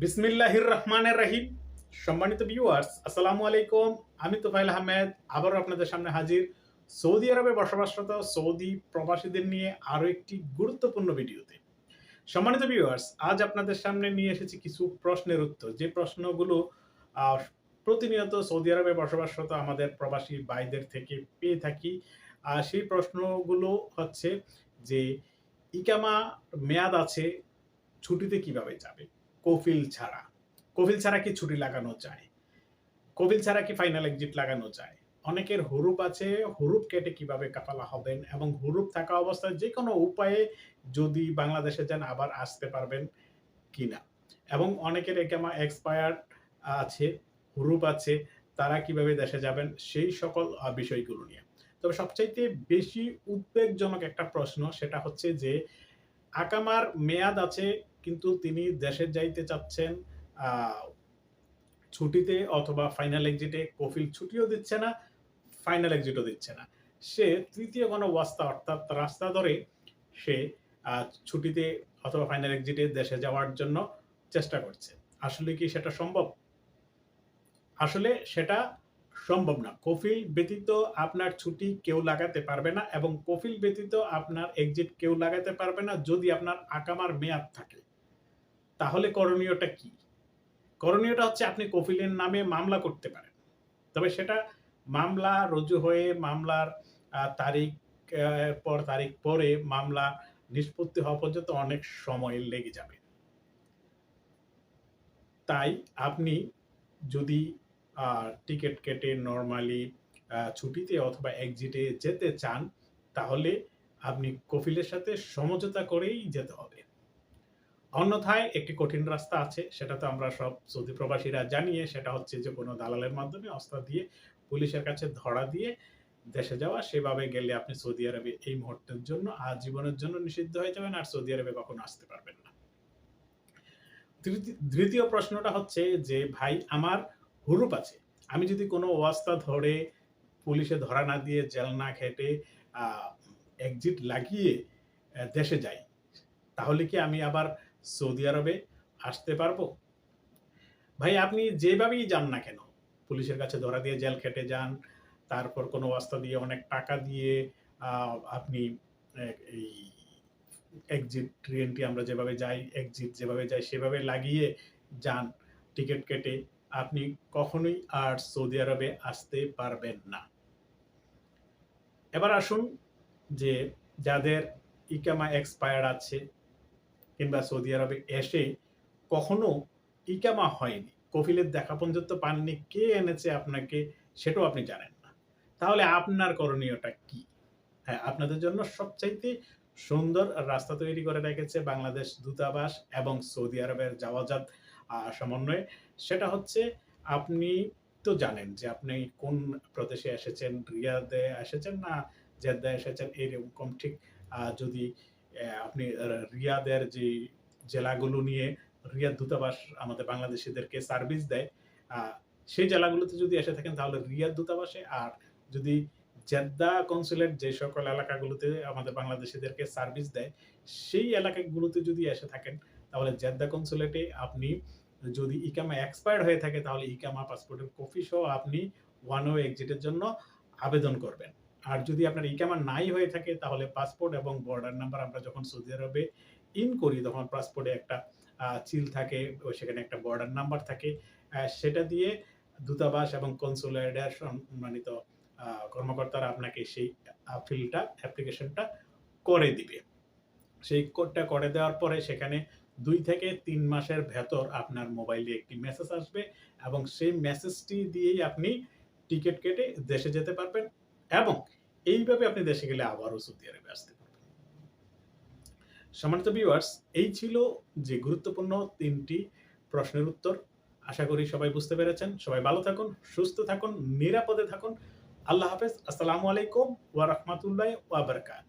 বিসমিল্লাহির রহমানের রাহিম। সম্মানিত ভিউয়ার্স আসসালামু আলাইকুম। আমি তোফাইল আহমেদ, আবারও আপনাদের সামনে হাজির। সৌদি আরবে বসবাসরত সৌদি প্রবাসীদের নিয়ে আরও একটি গুরুত্বপূর্ণ ভিডিওতে। সম্মানিত ভিউয়ার্স আজ আপনাদের সামনে নিয়ে এসেছি কিছু প্রশ্নের উত্তর। যে প্রশ্নগুলো প্রতিনিয়ত সৌদি আরবে বসবাসরত আমাদের প্রবাসী ভাইদের থেকে পেয়ে থাকি আর সেই প্রশ্নগুলো হচ্ছে যে, ইকামা মেয়াদ আছে, ছুটিতে কীভাবে যাবে? কফিল ছাড়া। কফিল ছাড়া কি ছুটি লাগানো যায়? কফিল ছাড়া কি ফাইনাল এক্সিট লাগানো যায়? অনেকের হুরুপ আছে, হুরুপ কেটে কীভাবে কাফালা হবেন এবং হুরুপ থাকা অবস্থায় যে কোনো উপায়ে যদি বাংলাদেশে যান আবার আসতে পারবেন কিনা? এবং অনেকের একামা এক্সপায়ার্ড আছে, হুরুপ আছে, তারা কীভাবে দেশে যাবেন সেই সকল বিষয়গুলো নিয়ে। তবে সবচাইতে বেশি উদ্বেগজনক একটা প্রশ্ন সেটা হচ্ছে যে, আকামার মেয়াদ আছে কিন্তু তিনি দেশে যাইতে চাচ্ছেন ছুটিতে অথবা ফাইনাল এক্সিটে কফিল ছুটিও দিচ্ছে না ফাইনাল এক্সিটও দিচ্ছে না। সে তৃতীয় কোনো ওয়াস্তা অর্থাৎ রাস্তা ধরে সে ছুটিতে অথবা ফাইনাল এক্সিটে দেশে যাওয়ার জন্য চেষ্টা করছে। আসলে কি সেটা সম্ভব? আসলে সেটা সম্ভব না। কফিল ব্যতীত আপনার ছুটি কেউ লাগাতে পারবে না এবং কফিল ব্যতীত আপনার এক্সিট কেউ লাগাতে পারবে না যদি আপনার আকামার মেয়াদ থাকে। তাহলে করণীয়টা কি? করণীয়টা হচ্ছে আপনি কফিলের নামে মামলা করতে পারেন। তবে সেটা মামলা রুজু হয়ে মামলার তারিখ পর, তারিখ পরে মামলা নিষ্পত্তি হওয়া পর্যন্ত অনেক সময় লেগে যাবে। তাই আপনি যদি টিকিট কেটে নর্মালি ছুটিতে অথবা এক্সিটে যেতে চান, তাহলে আপনি কফিলের সাথে সমঝোতা করেই যেতে হবে। অন্যথায় একটি কঠিন রাস্তা আছে, সেটা তো আমরা সব সৌদি প্রবাসীরা জানিয়ে, সেটা হচ্ছে যে কোনো দালালের মাধ্যমে অস্ত্র দিয়ে, পুলিশের কাছে ধরা দিয়ে দেশে যাওয়া, সেভাবে গেলে আপনি সৌদি আরবে এই মুহূর্তের জন্য আজীবনের জন্য নিষিদ্ধ হয়ে যাবেন আর সৌদি আরবে কখনো আসতে পারবেন না। তৃতীয় প্রশ্নটা হচ্ছে যে, ভাই, আমার হুরুপ আছে। আমি যদি কোনো অবস্থা ধরে পুলিশে ধরা না দিয়ে জেল না খেটে এক্সিট লাগিয়ে দেশে যাই, তাহলে কি আমি আবার সৌদি আরবে আসতে পারব? ভাই, আপনি যেভাবেই যান না কেন, পুলিশের কাছে ধরা দিয়ে জেল খেটে যান, তারপর কোনো অবস্থা দিয়ে অনেক টাকা দিয়ে আপনি এই এক্সিট ট্রেনটি আমরা যেভাবে যাই এক্সিট যেভাবে যাই, সেভাবে লাগিয়ে যান টিকিট কেটে। আপনি কখনোই আর সৌদি আরবে আসতে পারবেন না। এবার আসুন যে যাদের ইকামা এক্সপায়ার আছে কিংবা সৌদি আরবে এসে কখনো ইকামা হয়নি। কফিলের দেখা পর্যন্ত পাননি। কে এনেছে আপনাকে সেটাও আপনি জানেন না। তাহলে আপনার করণীয়টা কি? হ্যাঁ আপনাদের জন্য সবচাইতে সুন্দর রাস্তা তৈরি করে রেখেছে বাংলাদেশ দূতাবাস এবং সৌদি আরবের যাওয়াজাত সমন্বয়ে। সেটা হচ্ছে আপনি তো জানেন যে আপনি কোন প্রদেশে এসেছেন, রিয়াদে এসেছেন না জেদ্দা এসেছেন এইরকম ঠিক যদি আপনি রিয়াদের যে জেলাগুলো নিয়ে রিয়াদ দূতাবাস আমাদের বাংলাদেশিদেরকে সার্ভিস দেয় সেই জেলাগুলোতে যদি এসে থাকেন, তাহলে রিয়াদ দূতাবাসে আর যদি জেদ্দা কনসুলেট যে সকল এলাকাগুলোতে আমাদের বাংলাদেশিদেরকে সার্ভিস দেয়, সেই এলাকাগুলোতে যদি এসে থাকেন, তাহলে জেদ্দা কনসুলেটে আপনি যদি ইকামা এক্সপায়ার্ড হয়ে থাকে, তাহলে ইকামা পাসপোর্টের কপি সহ আপনি ওয়ান ওয়ে এক্সিটের জন্য আবেদন করবেন। আর যদি আপনার ইকামা নাই হয়ে থাকে, তাহলে পাসপোর্ট এবং বর্ডার নাম্বার আমরা যখন সৌদি আরবে ইন করি, তখন পাসপোর্টে একটা চিল থাকে, ও সেখানে একটা বর্ডার নাম্বার থাকে। সেটা দিয়ে দূতাবাস এবং কনসুলেটের সম্মানিত কর্মকর্তারা আপনাকে সেই ফিলটা অ্যাপ্লিকেশনটা করে দিবে। সেই কোডটা করে দেওয়ার পরে সেখানে দুই থেকে তিন মাসের ভেতর আপনার মোবাইলে একটি মেসেজ আসবে এবং সেই মেসেজটি দিয়েই আপনি টিকিট কেটে দেশে যেতে পারবেন এবং এইভাবে আপনি দেশে গেলে আবারও সৌদি আরবে আসতে পারবেন। সম্মানিত ভিউয়ার্স এই ছিল যে গুরুত্বপূর্ণ তিনটি প্রশ্নের উত্তর। আশা করি সবাই বুঝতে পেরেছেন। সবাই ভালো থাকুন, সুস্থ থাকুন, নিরাপদে থাকুন। আল্লাহ হাফেজ। আসসালামু আলাইকুম ওয়া রাহমাতুল্লাহি ওয়া বারাকাতুহু।